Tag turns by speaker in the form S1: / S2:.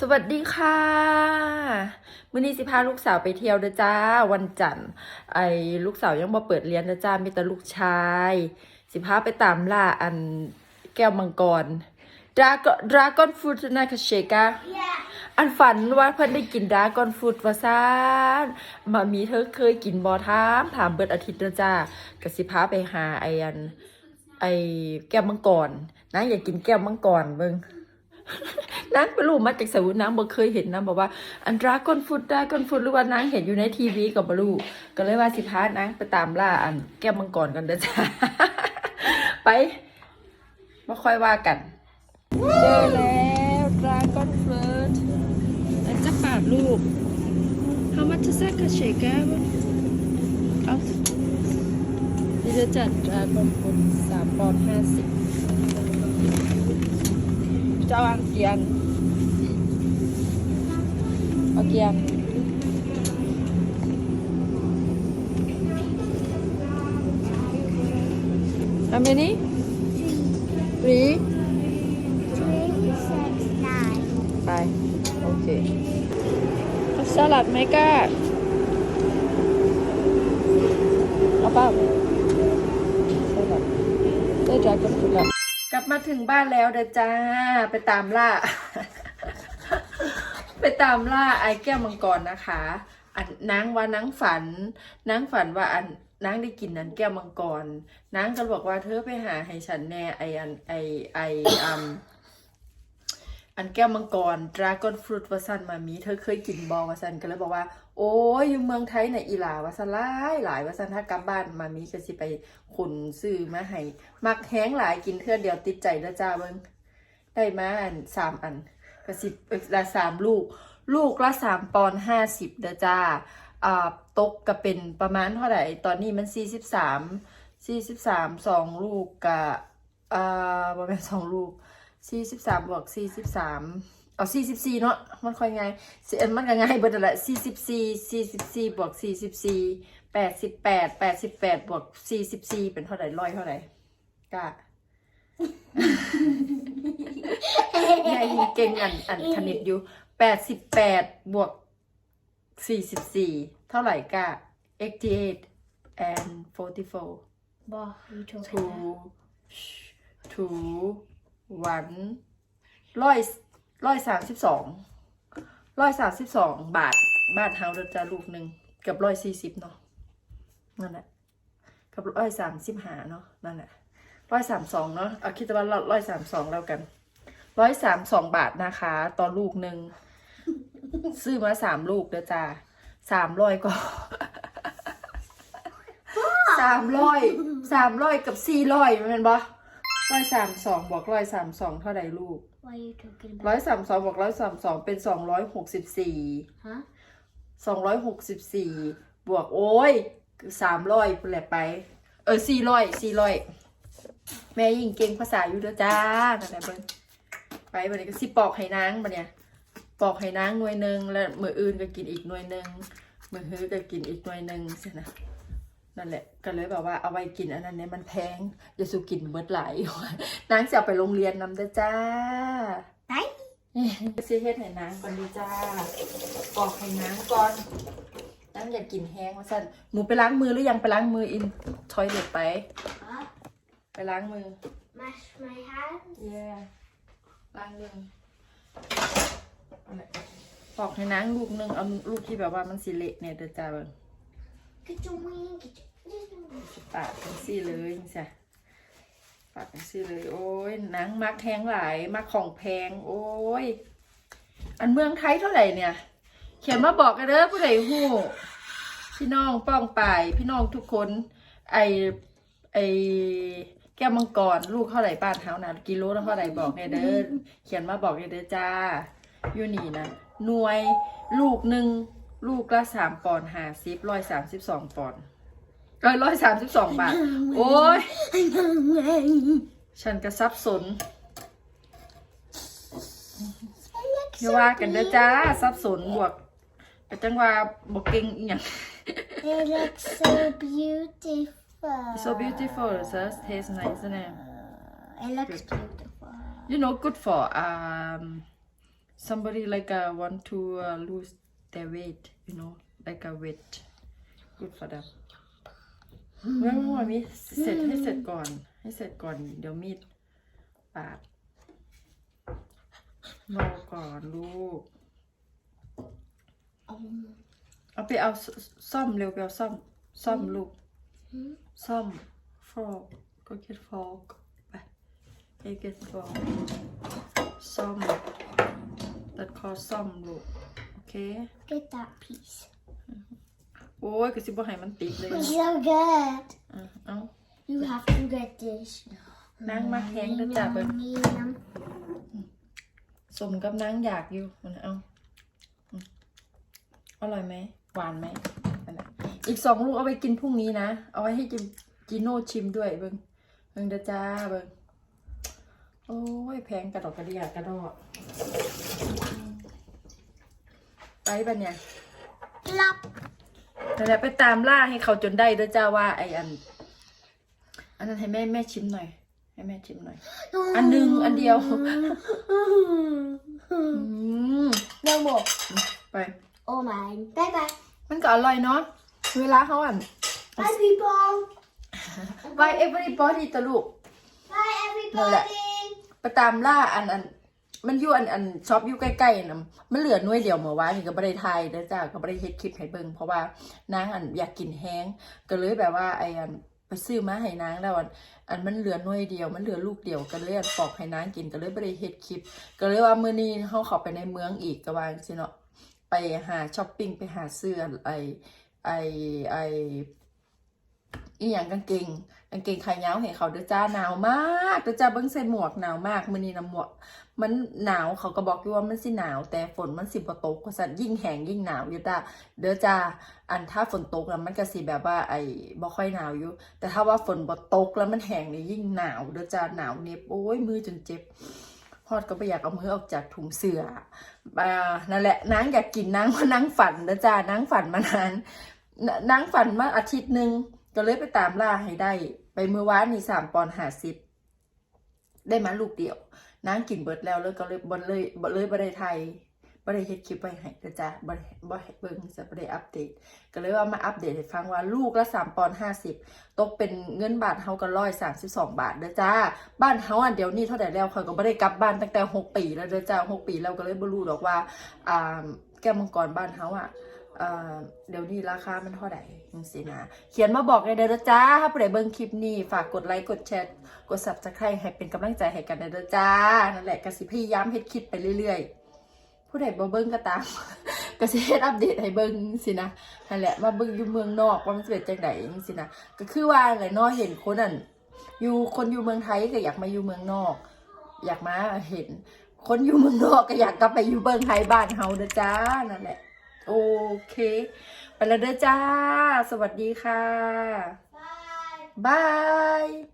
S1: สวัสดีค่ะมื้อนี้สิพาลูกสาวไปเที่ยวเด้อจ้า วันจันทร์ไอ้ลูกสาวยังบ่เปิดเรียนเด้อจ้ามีแต่ลูกชาย สิพาไปตามล่าอันแก้วมังกรดราก้อนดราก้อนฟรุตนะคาเชกาอันฝันว่าเพิ่นได้กินดราก้อนฟรุตว่าซ่านมามีเธอเคยกินบ่ถามถามเบิดอาทิตย์เด้อจ้าก็สิพาไปหาไอ้อันไอ้แก้วมังกรนะอยากกินแก้วมังกรเบิ่ง นางไปรู้มาจากสวุนนางบ่เคยเห็นนะบอกว่า อันดราก้อนฟุตดราก้อนฟุตหรือว่านางเห็นอยู่ในทีวีกับบลูก็เลยว่าสิพานางไปตามล่าอันแก้วมังกรกันเด้อจ้าไปมาค่อยว่ากันเจอแล้วดราก้อนฟุตอันจะปาดลูก How much is that คะเชก้าเอานี่จะจัดดราก้อนฟุตสามปอนด์ห้าสิบเจ้าอันเกียน เอาเกียนทำยังนี้ three
S2: Three, six, nine.
S1: ไป โอเคเอาสลัดไหมก้าเอาเปล่าสลัดได้ใจกับสุดละกลับมาถึงบ้านแล้วเด้อจ้า ไปตามล่า ไปตามล่าไอ้แก้วมังกรนะคะ อันนางว่านางฝันนางฝันว่าอันนางได้กินนั้นแก้วมังกรนางก็บอกว่าเธอไปหาให้ฉันแน่ไออันไอไออัมอันแก้วมังกรดราก้อนฟรุตวาซันมามีเธอเคยกินบอวาซันก็เลยบอกว่า โอ้ยอยู่เมืองไทยในอีหลาวาซันหลายหลายวาซันถ้ากลับบ้านมามีก็สิไปขุนซื้อมาให้มักแห้งหลายกินเทื่อเดียวติดใจแล้วจ้าเบิงได้มาอันสามอัน ก็สิบละสามลูก ลูกละสามปอนห้าสิบเด้อจ้าอ่าตกก็เป็นประมาณเท่าไหร่ตอนนี้มันสี่สิบสามสี่สิบสามสองลูกกะอ่าประมาณสองลูกสี่สิบสามบวกสี่สิบสามเอาสี่สิบสี่เนาะมันค่อยง่ายสิเอ็นมันก็ง่ายเบิดละสี่สิบสี่สี่สิบสี่บวกสี่สิบสี่แปดสิบแปดแปดสิบแปดบวกสี่สิบสี่เป็นเท่าไหร่ร้อยเท่าไหร่กะ ยายยิงเก่งอันอันคณิตอยู่แปดสิบแปดบวกสี่สิบสี่เท่าไหร่กะ eighty eight and forty four
S2: What are you talking
S1: two
S2: about?
S1: two one ร้อยร้อยสามสิบสองร้อยสามสิบสองบาท บาทเฮาเดอจ้าลูกหนึ่งเกับร้อยสี่สิบเนาะนั่นแหละกับร้อยสามสิบห้าเนาะนั่นแหละร้อยสามสองเนาะเอาคิดว่าร้อยสามสองแล้วกัน ร้อยสามสองบาทนะคะต่อลูกหนึ่งซื้อมาสามลูกเด้อจ้าสามร้อยก็สามร้อยสามร้อยกับสี่ร้อยมันเป็นบ่ร้อยสามสองบวกร้อยสามสองเท่าไหร่ลูก
S2: What are you talking
S1: ร้อย
S2: about?
S1: สามสองบวกร้อยสามสองเป็นสองร้อยหกสิบสี่
S2: Huh?
S1: สองร้อยหกสิบสี่บวกโอ้ยสามร้อยแหละไป เออสี่ร้อยสี่ร้อยแม่ยิงเก่งภาษาอยู่เด้อจ้านั่นแหละเบิ้ง ไปบันนี้ก็สิปอกให้นางบันเนี่ยปอกให้นางหน่วยหนึ่งแล้วมืออื่นก็กินอีกหน่วยหนึ่งมือฮื้อก็กินอีกหน่วยหนึ่งใช่นะนั่นแหละก็เลยแบบว่าเอาไว้กินอันนั้นเนี่ยมันแพงอย่าสูกินเบิดหลายนางจะเอาไปโรงเรียนนำเด้อจ้า
S2: ไหน
S1: ซีเฮ็ดให้นางก่อนดีจ้าปอกให้นางก่อนนางอยากกินแห้งว่าสั่นหนูไปล้างมือหรือยังไปล้างมืออินทอยเด็ดไป
S2: Huh?
S1: ไปล้างมือ
S2: Mash my hands.
S1: เย่ ล้างมือนั่นแหละปอกให้นางลูกหนึงเอาลูกที่แบบว่ามันสิเละเนี่ยเด้อจ้าเบิ่ง
S2: Get your wing. Get your...
S1: ปาดจังซี่เลยจ้ะปาดจังซี่เลย โอ้ยนังมักแพงหลายมักของแพง โอ้ย อันเมืองไทยเท่าไหร่เนี่ย เขียนมาบอกกันเด้อผู้ใดฮู้พี่น้องป้องป่าย พี่น้องทุกคน ไอไอ แก้วมังกรลูกเท่าไหร่บ้านเฮานะกิโลละเท่าไหร่บอกเนี่ยเด้อเขียนมาบอกเนี่ยเด้อจ้าอยู่นี่นะหน่วยลูกหนึ่งลูกละสามปอนด์ห้าสิบร้อยสามสิบสองปอนด์ร้อยร้อยสามสิบสองบาท โอ้ยฉันก็สับสนอย่าว่ากันเด้อจ้าสับสนบวกแต่จังว่าบวกเก่งอีหยัง
S2: It looks so beautiful.
S1: so beautiful so taste nice isn't it
S2: It looks beautiful.
S1: you know good for um somebody like uh, want to uh, lose their weight you know like a weight good for them เมื่อวานมีเสร็จให้เสร็จก่อน ให้เสร็จก่อน เดี๋ยวมีดปาดรอก่อนลูก
S2: Um,
S1: เอาไปเอาซซ่อมเร็วไปเอาซ่อม ซ่อมลูก ซ่อมฟอกก็เก็ตฟอกไปไปเก็ตฟอกซ่อมตัดคอซ่อมลูก โอเค
S2: get that piece.
S1: โอ้ยกระสิบว่าให้มันติดเลย
S2: It's so good.
S1: อะเอา
S2: You have to get this.
S1: นางมาแข็งเด้อจ้าเบิ่ง
S2: Yum.
S1: สมกับนางอยากอยู่มันเอาอืมอร่อยไหม หวานไหม อันนั้นอีกสองลูกเอาไปกินพรุ่งนี้นะ เอาไว้ให้จิจิโน่ชิมด้วยเบิงเบิงเด้อจ้าเบิงโอ้ยแพงกระดอกกระเดียกระดอกไปปะเนี่ย
S2: Plop.
S1: นั่นแหละไปตามล่าให้เขาจนได้เด้อจ้าว่าไออัน อันนั้นให้แม่แม่ชิมหน่อย ให้แม่ชิมหน่อย อันหนึ่งอันเดียวอืม
S2: no more.
S1: ไป
S2: Oh mine. Bye bye.
S1: มันก็อร่อยเนาะ เวลาเขาอะ
S2: Bye people.
S1: Why everybody ตะลูก
S2: Bye
S1: No, like-
S2: everybody.
S1: ไปตามล่าอันอัน มันอยู่อันอันช็อปอยู่ใกล้ๆนะมันเหลือหน่วยเดียวเมื่อวานนี่ก็บ่ได้ทายเด้อจ้าก็บ่ได้เฮ็ดคลิปให้เบิ่งเพราะว่านางอันอยากกินแห้งก็เลยแบบว่าไอ้อันไปซื้อมาให้นางแล้วอันอันมันเหลือหน่วยเดียว มันเหลือลูกเดียวก็เลยอันปอกให้นางกินก็เลยบ่ได้เฮ็ดคลิป ก็เลยว่ามื้อนี้เฮาเข้าไปในเมืองอีกก็ว่าจังซี่เนาะไปหาช้อปปิ้งไปหาเสื้อไอ ไอไออีหยังกางเกงกางเกงขายาวให้เขาเด้อจ้าหนาวมากเด้อจ้าเบิ่งใส่หมวกหนาวมากมื้อนี้นะหมวก มันหนาวเขาก็บอกอยู่ว่ามันสิหนาว แต่ฝนมันสิบตกว่าซั่นยิ่งแห้งยิ่งหนาวอยู่จ้าเด้อจ้าอันถ้าฝนตกแล้วมันก็สิแบบว่า ไอ้บ่ค่อยหนาวอยู่ แต่ถ้าว่าฝนบ่ตกแล้วมันแห้งนี่ยิ่งหนาวเด้อจ้าหนาวเหน็บโอ้ยมือจนเจ็บฮอดก็บ่อยากเอามือออกจากถุงเสื้ออ่านั่นแหละนางอยากกินนางมานางฝันนะจ้านางฝันมานาน นางฝันมาอาทิตย์หนึ่งก็เลยไปตามล่าให้ได้ ไปเมื่อวานนี่สามปอนหาสิบได้มาลูกเดียวนางกินเบิดแล้วเลยก็เลยบ่เลยบ่เลยบ่ไดไทยบ่ไดเฮ็ดคลิปไว้ให้นะจ้าบ่ไดบ่ให้เบิ่งจะบ่ไดอัปเดต ก็เลยว่ามาอัปเดตให้ฟังว่าลูกละสามปอนห้าสิบตกเป็นเงินบาทเฮาก็ร้อยสามสิบสองบาทเด้อจ้า บ้านเฮาอันเดียวนี้เท่าไหร่แล้วเขาก็บ่ได้กลับบ้านตั้งแต่หกปีแล้วเด้อจ้าหกปีแล้วก็เลยบ่รู้ดอกว่าอ่าแก้วมังกรบ้านเฮาอะ เดี๋ยวนี้ราคามันเท่าไหร่จังซี่นะ เขียนมาบอกเลยเด้อจ้าถ้าผู้ใดเบิ่งคลิปนี้ฝากกดไลค์กดแชร์กด Subscribe ให้เป็นกำลังใจให้กันเด้อจ้า นั่นแหละก็สิพยายามเฮ็ดคลิปไปเรื่อยๆ ผู้ใดบ่เบิ่งก็ตามก็สิเฮ็ดอัปเดตให้เบิ่งสินะ นั่นแหละมาเบิ่งอยู่เมืองนอกว่ามันสิเป็นจังไดจังซี่นะก็คือว่าแหละเนาะเห็นคนนั่นอยู่คนอยู่เมืองไทยก็อยากมาอยู่เมืองนอก อยากมาเห็น คนอยู่เมืองนอกก็อยากกลับไปอยู่เมืองไทยบ้านเฮาเด้อจ้านั่นแหละ โอเค ไปแล้วเด้อจ้า สวัสดีค่ะ
S2: Bye.
S1: บาย